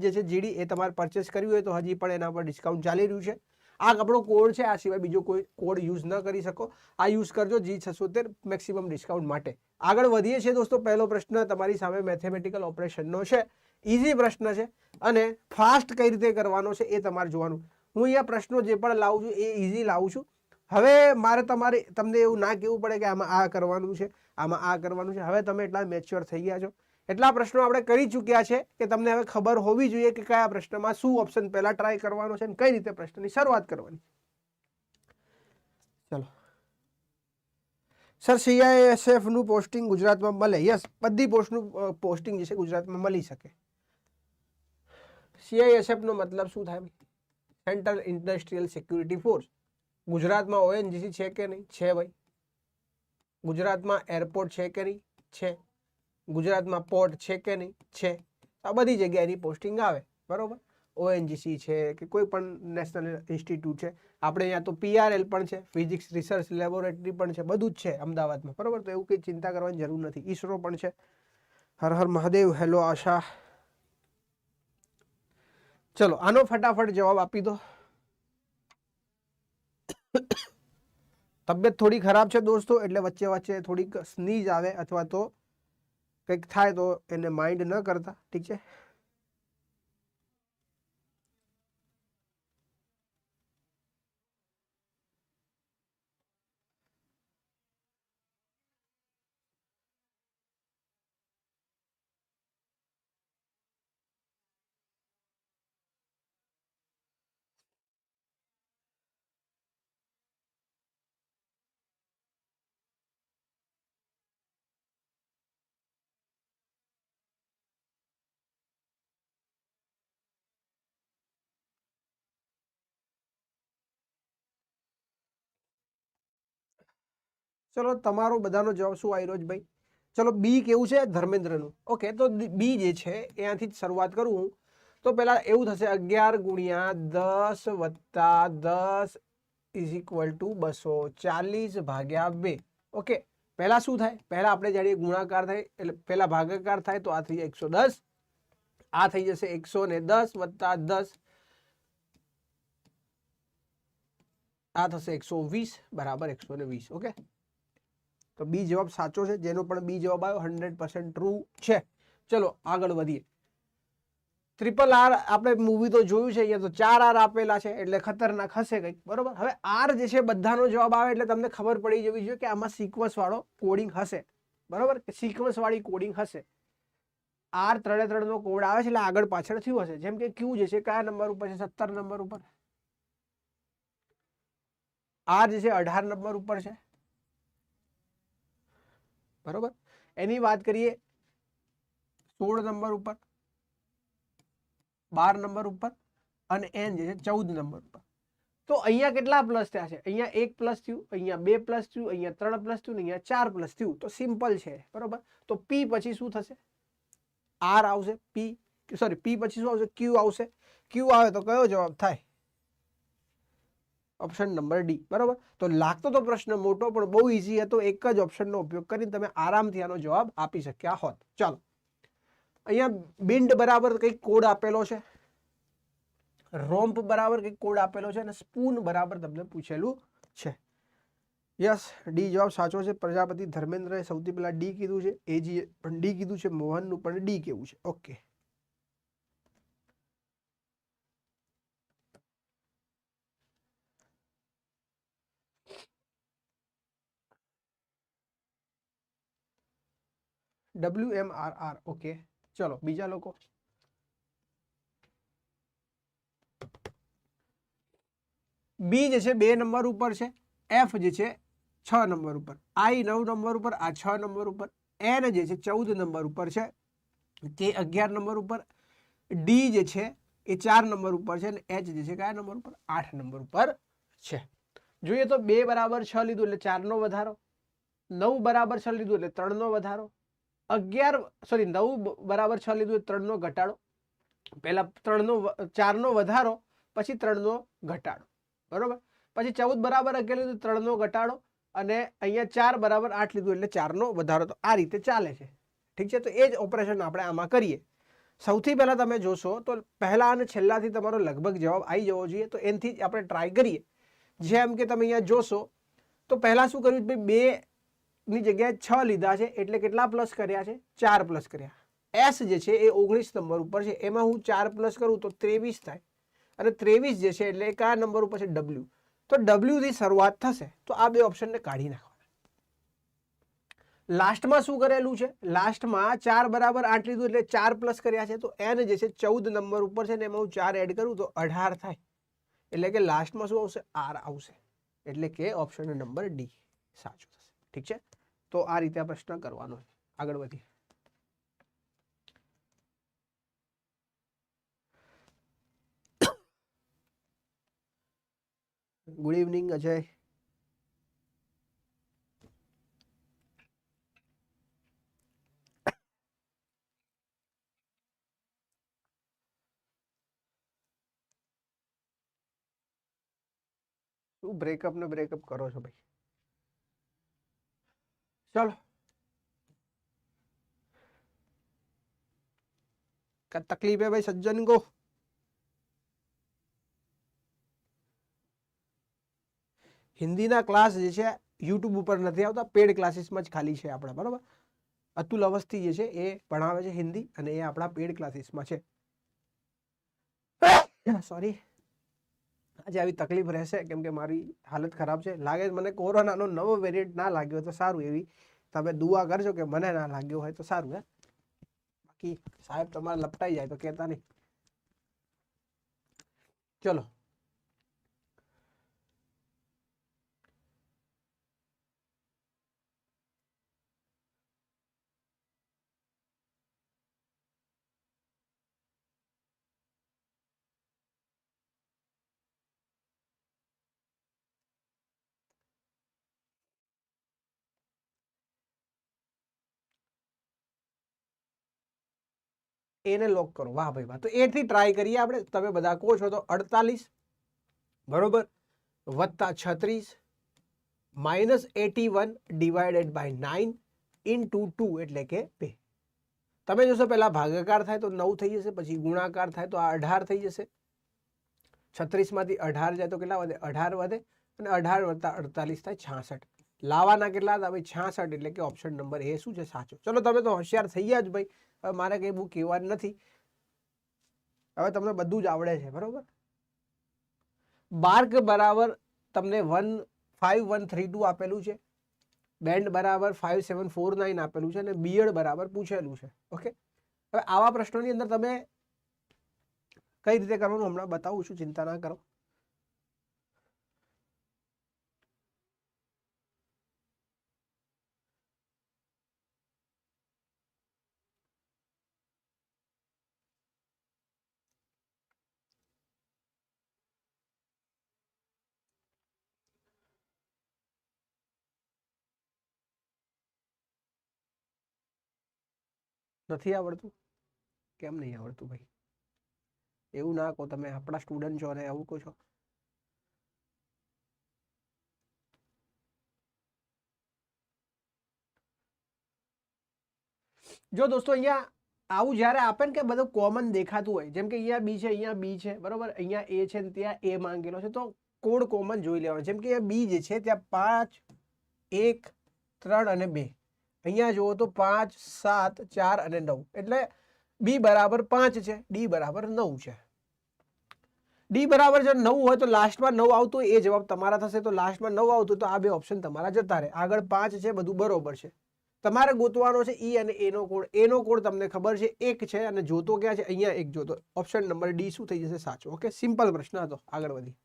જે છે જીડી એ તમારે પરચેસ કરવી હોય તો હજી પણ એના પર ડિસ્કાઉન્ટ ચાલી રહ્યું છે. આ આપણો કોડ છે, આ સિવાય બીજો કોઈ કોડ યુઝ ન કરી શકો. આ યુઝ કરજો જી છસોતેર મેક્સિમમ ડિસ્કાઉન્ટ માટે. આગળ વધીએ છીએ દોસ્તો, પહેલો પ્રશ્ન તમારી સામે મેથેમેટિકલ ઓપરેશનનો છે. ઇઝી પ્રશ્ન છે અને ફાસ્ટ કઈ રીતે કરવાનો છે એ તમારે જોવાનું. હું અહીંયા પ્રશ્નો જે પણ લાવું છું એ ઇઝી લાવું છું. હવે મારે તમારે, તમને એવું ના કહેવું પડે કે આમાં આ કરવાનું છે, આમાં આ કરવાનું છે. હવે તમે એટલા મેચ્યોર થઈ ગયા છો. એટલા પ્રશ્નો આપણે કરી ચૂક્યા છે કે તમને હવે ખબર હોવી જોઈએ કે કયા પ્રશ્નમાં શું ઓપ્શન પહેલા ટ્રાય કરવાનો છે અને કઈ રીતે પ્રશ્નની શરૂઆત કરવાની ચલો. સર સીઆઈએસએફનું પોસ્ટિંગ ગુજરાતમાં મળે? યસ બધી પોસ્ટનું પોસ્ટિંગ જે છે ગુજરાતમાં મળી શકે. સીઆઈએસએફનો મતલબ શું થાય? સેન્ટ્રલ ઇન્ડસ્ટ્રીયલ સિક્યુરિટી ફોર્સ ગુજરાતમાં ઓએનજીસી છે કે નહીં? છે ભાઈ. ગુજરાતમાં એરપોર્ટ છે કે નહીં? છે. ગુજરાતમાં પોર્ટ છે કે નહીં? છે. આ બધી જગ્યાએની પોસ્ટિંગ આવે. બરાબર? ઓએનજીસી છે કે કોઈ પણ નેશનલ ઇન્સ્ટિટ્યૂટ છે. આપણે અહીંયા તો પીઆરએલ પણ છે ફિઝિક્સ રિસર્ચ લેબોરેટરી પણ છે, બધું જ છે અમદાવાદમાં. બરાબર? તો એવું કંઈ ચિંતા કરવાની જરૂર નથી. ઈસરો પણ છે. હર હર મહાદેવ, હેલો આશા. ચલો, આનો ફટાફટ જવાબ આપી દો. તબિયત થોડી ખરાબ છે દોસ્તો, એટલે વચ્ચે વચ્ચે થોડીક સ્નીઝ આવે અથવા તો કંઈક થાય તો એને માઇન્ડ ન કરતા ઠીક છે? ચલો, તમારો બધાનો જવાબ શું આવી રહ્યો છે ભાઈ? ચલો બી કેવું છે? ધર્મેન્દ્રનું. ઓકે તો બી જે છે, એનાથી જ શરૂઆત કરું હું. તો પહેલા એવું થશે, અગિયાર ગુણ્યા દસ વત્તા દસ ઇઝ ઇક્વલ ટુ બસો ચાલીસ ભાગ્યા બે. ઓકે પહેલા શું થાય? પહેલા આપણે જાણીએ ગુણાકાર થાય, એટલે પહેલા ભાગાકાર થાય, તો આ થઈ જાય એકસો દસ. આ થઈ જશે એકસો ને દસ વત્તા દસ. આ થશે એકસો વીસ, બરાબર એકસો ને વીસ ઓકે તો બી જવાબ સાચો છે, જેનો પણ બી જવાબ આવ્યો હંડ્રેડ પર્સન્ટ ટ્રુ છે. ચલો, આગળ વધીએ. ટ્રિપલ આર આપણે મૂવી તો જોયું છે, અહીંયા તો ચાર આર આપેલા છે, એટલે ખતરનાક હશે કંઈક, બરોબર? હવે આર જે છે, બધાનો જવાબ આવે એટલે તમને ખબર પડી જવી જોઈએ કે આમાં સિક્વન્સવાળો કોડિંગ હશે. બરોબર? કે સિક્વન્સવાળી કોડિંગ હશે. આર ત્રણે ત્રણનો કોડ આવે છે, એટલે આગળ પાછળ થયું હશે. જેમ કે ક્યુ જે છે, કયા નંબર ઉપર છે, સત્તર નંબર ઉપર? આર જે છે, અઢાર નંબર ઉપર છે. બરોબર? એની વાત કરીએ, સોળ નંબર ઉપર, બાર નંબર ઉપર અને એન જે છે ચૌદ નંબર ઉપર. તો અહીંયા કેટલા પ્લસ થયા છે? અહીંયા એક પ્લસ થયું, અહીંયા બે પ્લસ થયું, અહીંયા ત્રણ પ્લસ થયું અહીંયા ચાર પ્લસ થયું. તો સિમ્પલ છે, બરોબર? તો પી પછી શું થશે? આર આવશે પી સોરી પી પછી શું આવશે? ક્યુ આવશે. ક્યુ આવે તો કયો જવાબ થાય? ઓપ્શન નંબર ડી બરાબર? તો લાગતો તો પ્રશ્ન મોટો, પણ બહુ ઇઝી હતો. એક જ ઓપ્શનનો ઉપયોગ કરીને તમે આરામથી આનો જવાબ આપી શક્યા હોત. ચાલો. અહીંયા બિન્ડ બરાબર કંઈક કોડ આપેલો છે. રોમ્પ બરાબર કંઈક કોડ આપેલો છે અને સ્પૂન બરાબર તમને પૂછેલું છે. યસ ડી જવાબ સાચો છે. પ્રજાપતિ ધર્મેન્દ્રએ સૌથી પહેલાં ડી કીધું છે. એજી પણ ડી કીધું છે. મોહનનું પણ ડી કેવું છે. Okay W M R R okay ચલો, બીજા લોકો. બી જે છે, બે નંબર ઉપર છે. એફ જે છે, છ નંબર ઉપર. આઈ નવ નંબર ઉપર, આ છ નંબર ઉપર. એન જે છે, ચૌદ નંબર ઉપર છે. કે અગિયાર નંબર ઉપર. ડી જે છે, એ ચાર નંબર ઉપર છે. અને એચ જે છે, કયા નંબર ઉપર? આઠ નંબર ઉપર છે. જોઈએ તો બે બરાબર છ લીધું એટલે ચારનો વધારો. નવ બરાબર છ લીધું એટલે ત્રણનો વધારો. અગિયાર સોરી નવ બરાબર છ લીધું ત્રણનો ઘટાડો. પહેલાં ત્રણનો ચારનો વધારો, પછી ત્રણનો ઘટાડો. બરાબર? પછી ચૌદ બરાબર અગિયાર લીધું, ત્રણનો ઘટાડો, અને અહીંયા ચાર બરાબર આઠ લીધું એટલે ચારનો વધારો. તો આ રીતે ચાલે છે. ઠીક છે? તો એ જ ઓપરેશન આપણે આમાં કરીએ. સૌથી પહેલાં તમે જોશો, તો પહેલાં અને છેલ્લાથી તમારો લગભગ જવાબ આવી જવો જોઈએ. તો એનથી આપણે ટ્રાય કરીએ. જેમ કે તમે અહીંયા જોશો, તો પહેલાં શું કર્યું? ભાઈ, બે ની જગ્યાએ છ લીધા છે એટલે કેટલા પ્લસ કર્યા છે? ચાર પ્લસ કર્યા. એસ જે છે એ ઓગણીસ નંબર ઉપર છે. એમાં હું ચાર પ્લસ કરું તો ત્રેવીસ થાય. અને ત્રેવીસ જે છે એટલે કયા નંબર ઉપર છે ડબલ્યુ તો ડબલ્યુથી શરૂઆત થશે. તો આ બે ઓપ્શનને કાઢી નાખવાના. લાસ્ટમાં શું કરેલું છે? લાસ્ટમાં ચાર બરાબર આઠ લીધું એટલે ચાર પ્લસ કર્યા છે. તો એન જે છે ચૌદ નંબર ઉપર છે ને એમાં હું ચાર એડ કરું તો અઢાર થાય. એટલે કે લાસ્ટમાં શું આવશે? આર આવશે. એટલે કે ઓપ્શન નંબર ડી સાચું થશે. ઠીક છે? તો આ રીતે આ પ્રશ્ન કરવાનો છે. આગળ વધીએ. Good evening Ajay. શું બ્રેકઅપ ને બ્રેકઅપ કરો છો ભાઈ? ચલો क्या तकलीफ है भाई सज्जन को હિન્દીના ક્લાસ જે છે યુટ્યુબ ઉપર નથી આવતા પેડ ક્લાસીસમાં જ ખાલી છે આપણા બરાબર અતુલ અવસ્થી જે છે એ ભણાવે છે હિન્દી અને એ આપણા પેડ ક્લાસીસમાં છે સોરી આજે આવી તકલીફ રહેશે, કેમ કે મારી હાલત ખરાબ છે. લાગે મને કોરોનાનો નવો વેરિયન્ટ ના લાગ્યો તો સારું, એવી તમે દુઆ કરજો કે મને ના લાગ્યો હોય તો સારું, હે. બાકી સાહેબ તમારે લપટાઈ જાય તો કહેતા નહીં. ચલો. એને લોક કરો. વાહ ભાઈ, વાહ. તો એથી ટ્રાય કરીએ આપણે. તમે બધા કહો છો તો અડતાલીસ, બરોબર? વત્તા છત્રીસ minus eighty one divided by nine in two two એટલે કે બે. તમે જોશો પહેલાં ભાગાકાર થાય તો નવ થઈ જશે, પછી ગુણાકાર થાય તો આ અઢાર થઈ જશે. છત્રીસમાંથી અઢાર જાય તો કેટલા વધે? અઢાર વધે અને અઢાર વત્તા અડતાલીસ થાય છાસઠ. લાવવાના કેટલા હતા? ભાઈ છાસઠ એટલે કે ઓપ્શન નંબર એ શું છે સાચો? ચલો તમે તો હોશિયાર થઈ ગયા જ ભાઈ. હવે મારે કંઈ બહુ કહેવાનું નથી. હવે તમને બધું જ આવડે છે, બરોબર? બાર્ક બરાબર તમને one five one three two આપેલું છે. બેન્ડ બરાબર ફાઇવ સેવન ફોર નાઇન આપેલું છે અને બીએડ બરાબર પૂછેલું છે. ઓકે? હવે આવા પ્રશ્નોની અંદર તમે કઈ રીતે કરવાનું હમણાં બતાવું છું, ચિંતા ના કરો. નથી આવડતું? કેમ નહીં આવડતું ભાઈ? એવું ના કહો તમે, આપણા સ્ટુડન્ટ છો અને એવું કહો છો. જો દોસ્તો, અહીંયા આવું જ્યારે આપે ને કે બધું કોમન દેખાતું હોય, જેમ કે અહીંયા બી છે, અહીંયા બી છે, બરોબર? અહીંયા એ છે ને ત્યાં એ માંગેલો છે, તો કોડ કોમન જોઈ લેવાનો. જેમ કે અહીંયા બી જે છે, ત્યાં પાંચ, એક, ત્રણ અને બે. અહીંયા જુઓ તો પાંચ, સાત, ચાર અને નવ. એટલે બી બરાબર પાંચ છે. ડી બરાબર નવ છે. ડી બરાબર જો નવ હોય તો લાસ્ટમાં નવ આવતું એ જવાબ તમારા થશે. તો લાસ્ટમાં નવ આવતું તો આ બે ઓપ્શન તમારા જતા રહે. આગળ પાંચ છે, બધું બરોબર છે. તમારે ગોતવાનો છે ઈ અને એનો કોડ એનો કોડ તમને ખબર છે, એક છે અને જોતો ક્યાં છે? અહીંયા એક જોતો. ઓપ્શન નંબર ડી શું થઈ જશે? સાચો. ઓકે સિમ્પલ પ્રશ્ન હતો. આગળ વધી.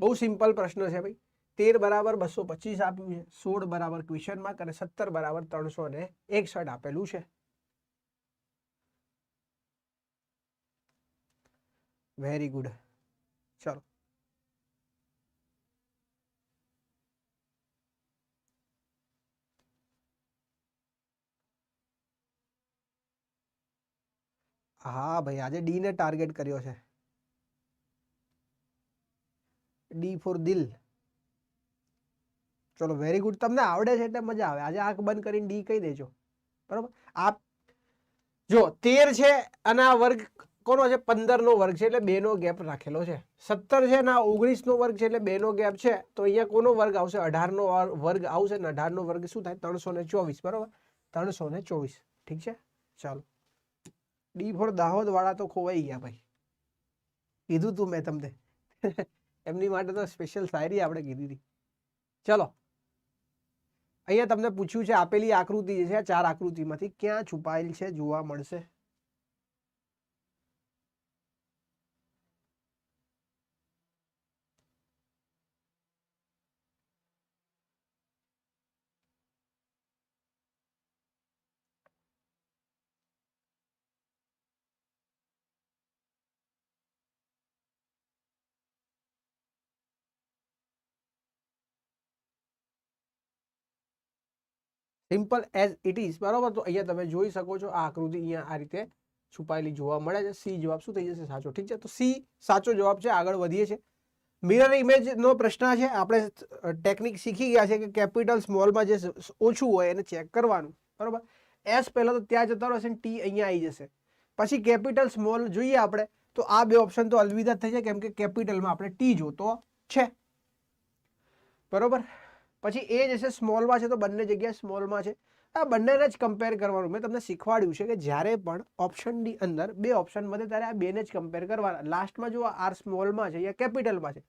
બહુ સિમ્પલ પ્રશ્ન છે ભાઈ. તેર બરાબર બસો પચીસ આપ્યું છે. સોળ બરાબર ક્વેશ્ચન માર્ક અને સત્તર બરાબર ત્રણસો ને એકસઠ આપેલું છે. વેરી ગુડ ચલો. હા ભાઈ, આજે ડી ને ટાર્ગેટ કર્યો છે. ડી ફોર દિલ. ચલો વેરી ગુડ તમને આવડે છે એટલે મજા આવે. આજે આંખ બંધ કરીને ડી કહી દેજો. બરાબર? આપ જો, તેર છે અને આ વર્ગ કોનો છે? પંદર નો વર્ગ છે એટલે બે નો ગેપ રાખેલો છે. સત્તર છે ને આ ઓગણીસ નો વર્ગ છે એટલે બે નો ગેપ છે. તો અહીંયા કોનો વર્ગ આવશે? અઢાર નો વર્ગ આવશે ને અઢાર નો વર્ગ શું થાય? ત્રણસો ને ચોવીસ. બરાબર? ત્રણસો ને ચોવીસ. ઠીક છે? ચાલો. ડી ફોર દાહોદ વાળા તો ખોવાઈ ગયા ભાઈ. કીધું તું મેં તમને. એમની માટે તો સ્પેશિયલ શાયરી આપણે કીધી હતી. ચલો. અહીંયા તમને પૂછ્યું છે આપેલી આકૃતિ જે છે ચાર આકૃતિમાંથી ક્યાં છુપાયેલ છે, જોવા મળશે. સિમ્પલ એઝ ઇટ ઇઝ બરાબર? તો અહીંયા તમે જોઈ શકો છો આ આકૃતિ અહીંયા આ રીતે છુપાયેલી જોવા મળે છે. સી જવાબ શું થઈ જશે? સાચો. ઠીક છે? તો સી સાચો જવાબ છે. આગળ વધીએ છે મિરર ઇમેજનો પ્રશ્ન છે. આપણે ટેકનિક શીખી ગયા છે કે કેપિટલ સ્મોલમાં જે ઓછું હોય એને ચેક કરવાનું. બરાબર? એસ પહેલાં તો ત્યાં જતા રહેશે ટી અહીંયા આવી જશે. પછી કેપિટલ સ્મોલ જોઈએ આપણે, તો આ બે ઓપ્શન તો અલવિદા થઈ જાય કેમ કે કેપિટલમાં આપણે ટી જોતો છે. બરોબર? પછી એ જે છે સ્મોલમાં છે તો બંને જગ્યાએ સ્મોલમાં છે. આ બંનેને જ કમ્પેર કરવાનું. મેં તમને શીખવાડ્યું છે કે જ્યારે પણ ઓપ્શનની અંદર બે ઓપ્શન વધે ત્યારે આ બેને જ કમ્પેર કરવાના. લાસ્ટમાં જો આર સ્મોલમાં છે, યા કેપિટલમાં છે.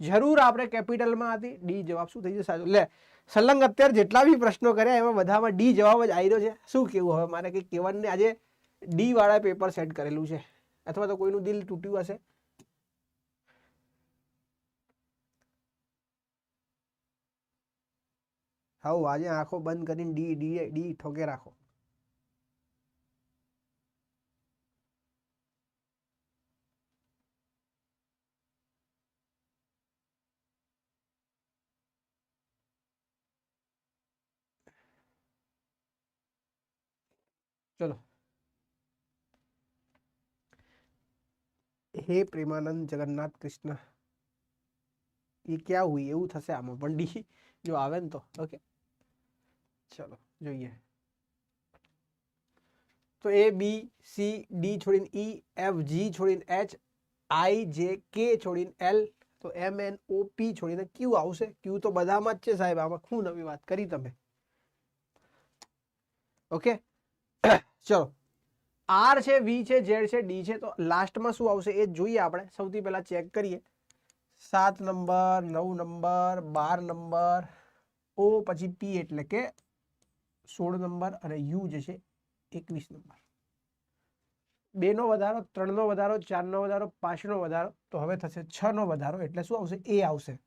જરૂર આપણે કેપિટલમાં હતી ડી જવાબ શું થઈ જશે? સાચું. લે, સલંગ અત્યારે જેટલા બી પ્રશ્નો કર્યા, એમાં બધામાં ડી જવાબ જ આવી રહ્યો છે. શું કેવું હવે? મારે કંઈક કેવનને આજે ડી વાળા પેપર સેટ કરેલું છે. અથવા તો કોઈનું દિલ તૂટ્યું હશે. હાઉ, આજે આંખો બંધ કરીને ડી ડી ડી ઠોકે રાખો. ચલો. હે પ્રેમાનંદ જગન્નાથ કૃષ્ણ. એ ક્યાં હુઈ એવું થશે આમાં, પણ ડી જો આવે ને તો. ઓકે ચલો જોઈએ તો એ બી સી ડી છોડીને ઈ એફ જી છોડીને એચ આઈ જે કે છોડીને એલ તો એમ એન ઓ પી છોડીને ક્યુ આવશે ક્યુ તો બધામાં જ છે સાહેબ આમાં શું નવી વાત કરી તમે ઓકે ચલો આર છે વી છે ઝેડ છે ડી છે તો લાસ્ટમાં શું આવશે એ જોઈએ આપણે, સૌથી પહેલા ચેક કરીએ. સાત નંબર, નવ નંબર, બાર નંબર ઓ પછી પી એટલે કે સોળ નંબર અને યુ જે છે, એકવીસ નંબર. બેનો વધારો, ત્રણનો વધારો, ચારનો વધારો, પાંચનો વધારો, તો હવે થશે છનો વધારો. એટલે શું આવશે? એ આવશે.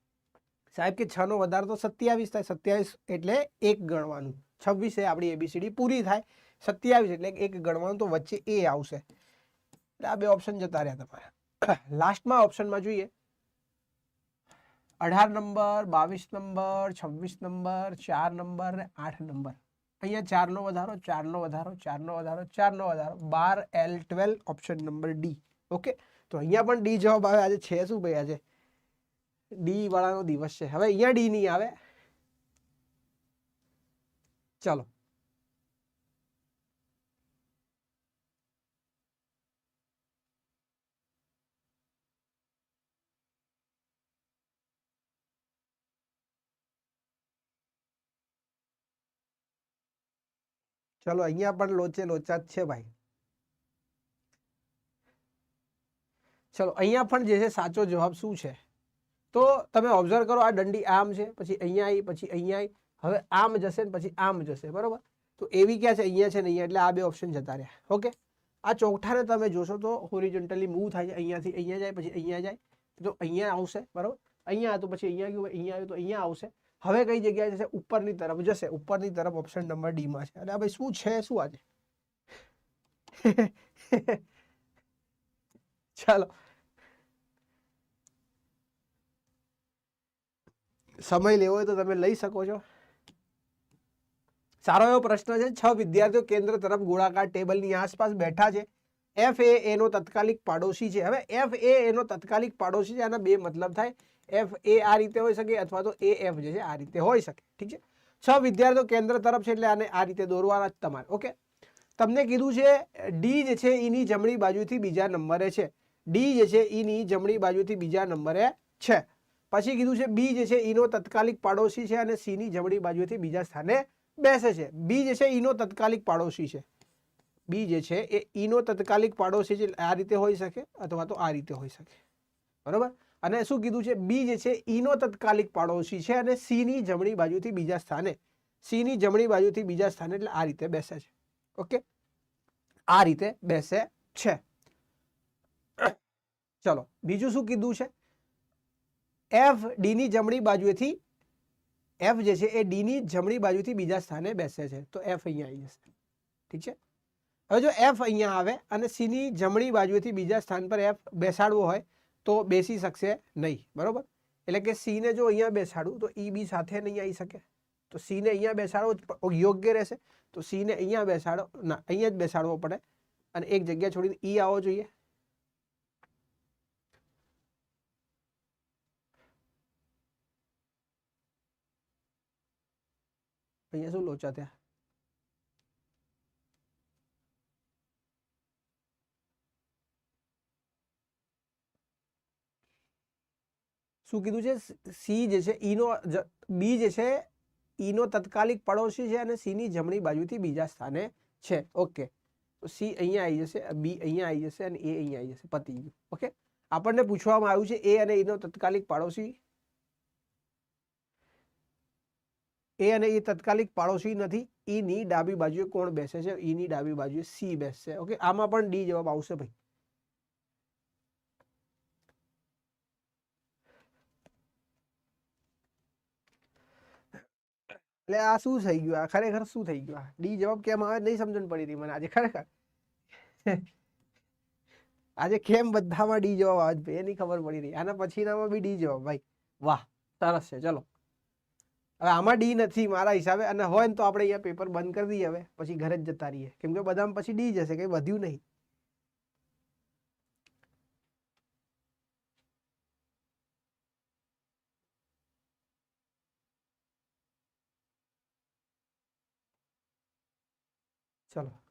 સાહેબ કે છનો વધારો તો સત્યાવીસ થાય. સત્યાવીસ એટલે એક ગણવાનું. છવ્વીસ એ આપણી એબીસીડી પૂરી થાય. સત્યાવીસ એટલે એક ગણવાનું, તો વચ્ચે એ આવશે. એટલે આ બે ઓપ્શન જતા રહ્યા તમારા. લાસ્ટમાં ઓપ્શનમાં જોઈએ. અઢાર નંબર, બાવીસ નંબર, છવ્વીસ નંબર, ચાર નંબર ને આઠ નંબર. અહીંયા ચારનો વધારો ચારનો વધારો ચારનો વધારો ચારનો વધારો. બાર L twelve option number D okay તો અહીંયા પણ ડી જવાબ આવે. આજે છે શું ભાઈ આજે? ડી વાળાનો દિવસ છે. હવે અહીંયા ડી નહીં આવે. ચાલો. ચલો અહીંયા પણ લોચે લોચા જ છે ભાઈ. ચલો અહીંયા પણ જે છે સાચો જવાબ શું છે? તો તમે ઓબ્ઝર્વ કરો આ દંડી આમ છે, પછી અહીંયા આવી પછી અહીંયા આવી હવે આમ જશે ને પછી આમ જશે, બરોબર? તો એવી ક્યાં છે? અહીંયા છે ને અહીંયા, એટલે આ બે ઓપ્શન જતા રહ્યા ઓકે આ ચોકઠાને તમે જોશો તો હોરિજોન્ટલી મૂવ થાય છે, અહીંયાથી અહીંયા જાય, પછી અહીંયા જાય, તો અહીંયા આવશે, બરોબર? અહીંયા હતું પછી અહીંયા ગયું, અહીંયા આવ્યું તો અહીંયા આવશે. હવે કઈ જગ્યાએ જશે? ઉપરની તરફ જશે. ઉપરની તરફ ઓપ્શન નંબર ડી માં છે. અને આ ભાઈ શું છે? શું આજે? ચાલો. સમય લેવો હોય તો તમે લઈ શકો છો. સારો એવો પ્રશ્ન છે. છ વિદ્યાર્થીઓ કેન્દ્ર તરફ ગોળાકાર ટેબલની આસપાસ બેઠા છે. એફ એ એનો તત્કાલિક પાડોશી છે. હવે એફ એ એનો તત્કાલિક પાડોશી છે. આના બે મતલબ થાય. એફ એ આ રીતે હોઈ શકે અથવા તો એ એફ જે છે આ રીતે હોઈ શકે. ઠીક છે? છ વિદ્યાર્થીઓ કેન્દ્ર તરફ છે એટલે આને આ રીતે દોરવાના જ તમારે. ઓકે? તમને કીધું છે ડી જે છે એની જમણી બાજુથી બીજા નંબરે છે. ડી જે છે એની જમણી બાજુથી બીજા નંબરે છે. પછી કીધું છે બી જે છે એનો તત્કાલિક પાડોશી છે અને સી ની જમણી બાજુથી બીજા સ્થાને બેસે છે. બી જે છે એનો તત્કાલિક પાડોશી છે. બી જે છે એ ઈનો તત્કાલિક પાડોશી છે આ રીતે હોઈ શકે અથવા તો આ રીતે હોઈ શકે. બરોબર? અને શું કીધું છે? બી જે છે, ઈનો તત્કાલિક પાડોશી છે અને સી ની જમણી બાજુથી બીજા સ્થાને. સી ની જમણી બાજુથી બીજા સ્થાને એટલે આ રીતે બેસે છે. ઓકે? આ રીતે બેસે છે. ચલો, બીજું શું કીધું છે? એફ ડી ની જમણી બાજુએથી, એફ જે છે એ ડી ની જમણી બાજુથી બીજા સ્થાને બેસે છે. તો એફ અહીંયા આવી જશે. ઠીક છે? હવે જો એફ અહીંયા આવે અને સી ની જમણી બાજુથી બીજા સ્થાન પર એફ બેસાડવો હોય તો બેસી શકશે નહીં બરોબર એટલે કે સી ને જો અહીંયા બેસાડું, તો ઈ બી સાથે નહીં આવી શકે. તો સી ને અહીંયા બેસાડવો જ યોગ્ય રહેશે. તો સી ને અહીંયા બેસાડો, ના, અહીંયા જ બેસાડવો પડે. અને એક જગ્યા છોડીને ઈ આવવો જોઈએ. અહીંયા શું લોચા થયા? શું કીધું છે? સી જે છે, ઈનો બી જે છે, ઈનો તત્કાલિક પડોશી છે અને સી ની જમણી બાજુથી બીજા સ્થાને છે. ઓકે. સી અહીંયા આવી જશે, બી અહીંયા આવી જશે અને એ અહીંયા આવી જશે, પતી ગયું. ઓકે? આપણને પૂછવામાં આવ્યું છે એ અને ઈનો તત્કાલિક પાડોશી? એ અને એ તત્કાલિક પાડોશી નથી. ઈની ડાબી બાજુએ કોણ બેસે છે? ઈની ડાબી બાજુએ સી બેસશે. ઓકે? આમાં પણ ડી જવાબ આવશે ભાઈ. એટલે આ શું થઈ ગયું? આ ખરેખર શું થઈ ગયું? ડી જવાબ કેમ આવે નહીં સમજણ પડી રહી મને આજે, ખરેખર. આજે કેમ બધામાં ડી જવાબ આવે ભાઈ? એની ખબર પડી રહી આના પછીનામાં બી ડી જવાબ, ભાઈ. વાહ, સરસ છે. ચલો. હવે આમાં ડી નથી મારા હિસાબે. અને હોય ને તો આપણે અહીંયા પેપર બંધ કરી દઈએ હવે. પછી ઘરે જ જતા રહીએ. કેમ કે બધામાં પછી ડી જશે કંઈ વધ્યું નહીં. ચલો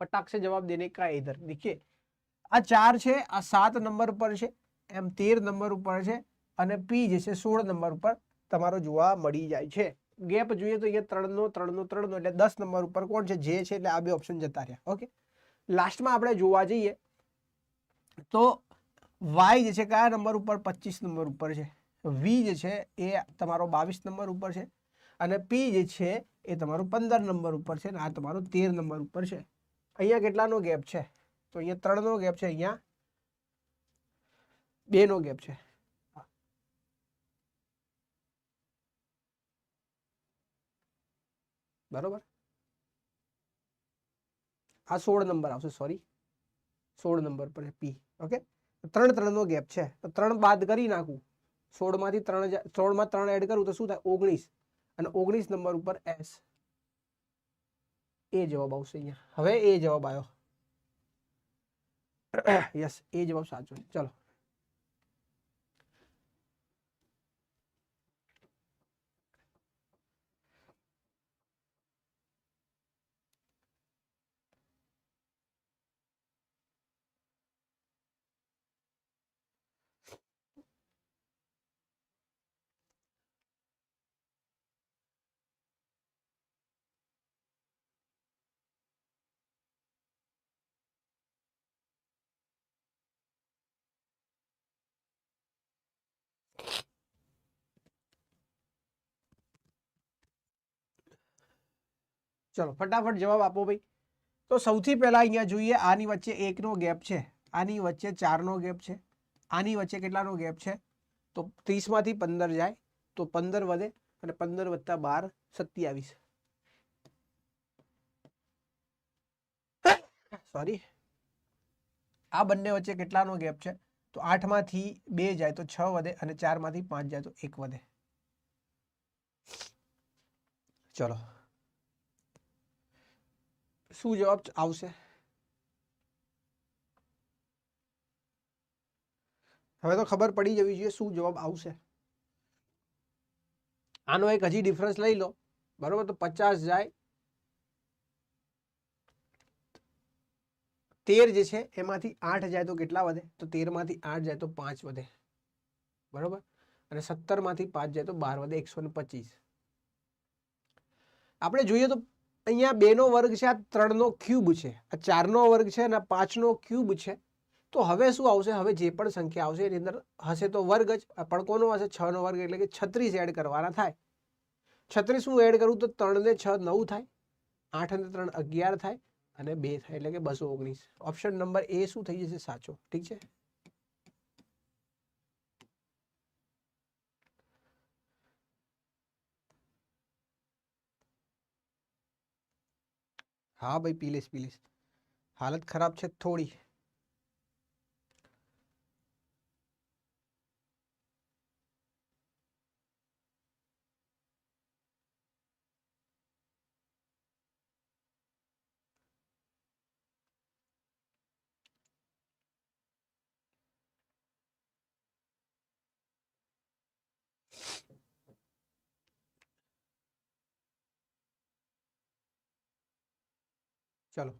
फटाक से जवाब देने का है इधर देखिए આ ચાર છે આ સાત નંબર ઉપર છે એમ તેર નંબર ઉપર છે અને પી જે છે સોળ નંબર ઉપર તમારો જોવા મળી જાય છે ગેપ જોઈએ તો અહીંયા ત્રણનો ત્રણનો ત્રણનો એટલે દસ નંબર ઉપર કોણ છે? જે છે એટલે આ બે ઓપ્શન જતા રહ્યા. ઓકે લાસ્ટમાં આપણે જોવા જઈએ તો વાય જે છે કયા નંબર ઉપર? પચીસ નંબર ઉપર છે. વી જે છે એ તમારો બાવીસ નંબર ઉપર છે અને પી જે છે એ તમારું પંદર નંબર ઉપર છે અને આ તમારો તેર નંબર ઉપર છે. અહીંયા કેટલાનો ગેપ છે? તો અહીંયા ત્રણનો ગેપ છે, અહીંયા બેનો ગેપ છે. બરોબર આ સોળ નંબર આવશે સોરી સોળ નંબર પર પી ઓકે ત્રણ ત્રણનો ગેપ છે. તો ત્રણ બાદ કરી નાખું. સોળમાંથી ત્રણ જા- સોળમાં ત્રણ એડ કરું તો શું થાય? ઓગણીસ. અને ઓગણીસ નંબર ઉપર એસ એ જવાબ આવશે અહીંયા. હવે એ જવાબ આવ્યો. યસ એ જવાબ સાચો છે. ચલો. ચલો, ફટાફટ જવાબ આપો ભાઈ. તો સૌથી પહેલા અહીંયા જોઈએ, આની વચ્ચે એકનો ગેપ છે. આની વચ્ચે ચારનો ગેપ છે. આની વચ્ચે કેટલાનો ગેપ છે? તો ત્રીસમાંથી પંદર જાય, તો પંદર વધે અને પંદર વત્તા બાર સત્યાવીસ. સોરી આ બંને વચ્ચે કેટલાનો ગેપ છે? તો આઠમાંથી બે જાય, તો છ વધે અને ચારમાંથી પાંચ જાય, તો એક વધે. ચલો શું જવાબ આવશે? હવે તો ખબર પડી જવી જોઈએ શું જવાબ આવશે. આનો એક હજી ડિફરન્સ લઈ લો. બરોબર? તો પચાસ જાય. તેર જે છે, એમાંથી આઠ જાય તો કેટલા વધે? તો તેરમાંથી આઠ જાય તો પાંચ વધે. બરોબર? અને સત્તરમાંથી પાંચ જાય તો બાર વધે. એકસો ને પચીસ. આપણે જોઈએ તો અહીંયા બેનો વર્ગ છે, આ ત્રણનો ક્યુબ છે, આ ચારનો વર્ગ છે અને પાંચનો ક્યુબ છે. તો હવે શું આવશે? હવે જે પણ સંખ્યા આવશે એની અંદર હશે તો વર્ગ જ પણ કોનો હશે? છનો વર્ગ એટલે કે છત્રીસ એડ કરવાના થાય. છત્રીસ હું એડ કરું તો ત્રણને છ નવ થાય, આઠ અને ત્રણ અગિયાર થાય અને બે થાય એટલે કે બસો ઓગણીસ. ઓપ્શન નંબર એ શું થઈ જશે? સાચો. ઠીક છે? હા ભાઈ પીલેશ પીલેશ. હાલત ખરાબ છે થોડી. ચલો.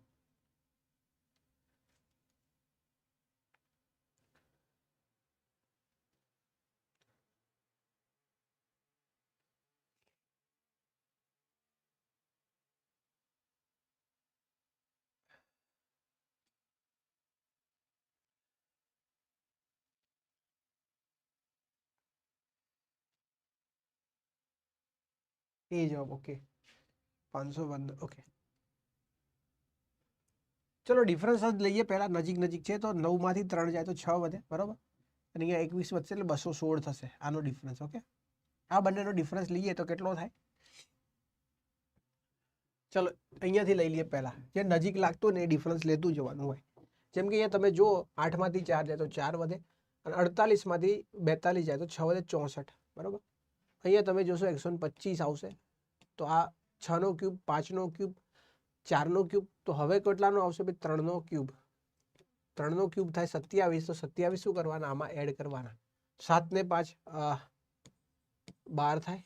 એ જવાબ ઓકે પાંચસો પંદર ઓકે ચલો ડિફરન્સ જ લઈએ. પહેલાં નજીક નજીક છે તો નવમાંથી ત્રણ જાય તો છ વધે, બરાબર? અને અહીંયા એકવીસ વધશે એટલે બસો સોળ થશે. આનો ડિફરન્સ ઓકે આ બંનેનો ડિફરન્સ લઈએ તો કેટલો થાય? ચલો, અહીંયાથી લઈ લઈએ પહેલાં. જે નજીક લાગતું ને એ ડિફરન્સ લેતું જવાનું હોય. જેમ કે અહીંયા તમે જુઓ, આઠમાંથી ચાર જાય તો ચાર વધે અને અડતાલીસમાંથી બેતાલીસ જાય તો છ વધે ચોસઠ, બરાબર? અહીંયા તમે જોશો એકસો પચીસ આવશે. તો આ છનો ક્યુબ, પાંચનો ક્યુબ, ચારનો ક્યુબ તો હવે કેટલાનો આવશે ભાઈ? ત્રણનો ક્યુબ. ત્રણનો ક્યુબ થાય સત્યાવીસ, તો સત્યાવીસ શું કરવાના? આમાં એડ કરવાના. સાત ને પાંચ બાર થાય.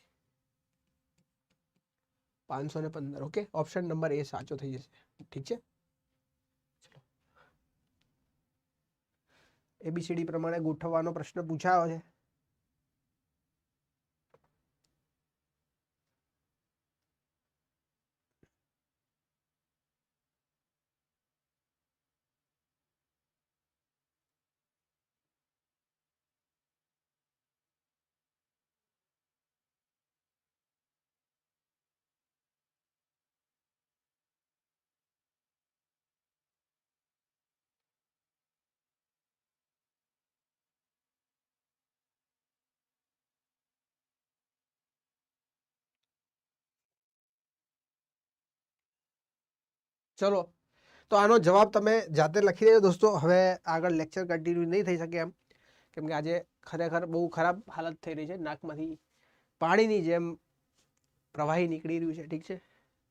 પાંચસો ને પંદર ઓકે ઓપ્શન નંબર એ સાચો થઈ જશે. ઠીક છે? એબીસીડી પ્રમાણે ગોઠવવાનો પ્રશ્ન પૂછાયો છે. ચલો. તો આનો જવાબ તમે જાતે લખી દેજો દોસ્તો. હવે આગળ લેક્ચર કન્ટિન્યુ નહીં થઈ શકે એમ. કેમ કે આજે ખરેખર બહુ ખરાબ હાલત થઈ રહી છે. નાકમાંથી પાણીની જેમ પ્રવાહી નીકળી રહ્યું છે. ઠીક છે?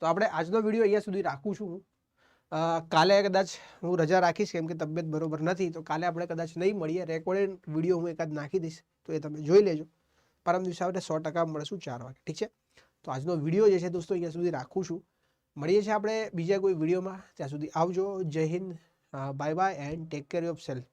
તો આપણે આજનો વીડિયો અહીંયા સુધી રાખું છું કાલે કદાચ હું રજા રાખીશ કેમ કે તબિયત બરોબર નથી. તો કાલે આપણે કદાચ નહીં મળીએ. રેકોર્ડેડ વીડિયો હું એકાદ નાખી દઈશ. તો એ તમે જોઈ લેજો. પરમ દિવસે આપણે સો ટકા મળશું ચાર વાગે. ઠીક છે? તો આજનો વીડિયો જે છે દોસ્તો અહીંયા સુધી રાખું છું. મળીએ છીએ આપણે બીજા કોઈ વિડીયોમાં. ત્યાં સુધી આવજો. જય Hind. Bye bye and take care of self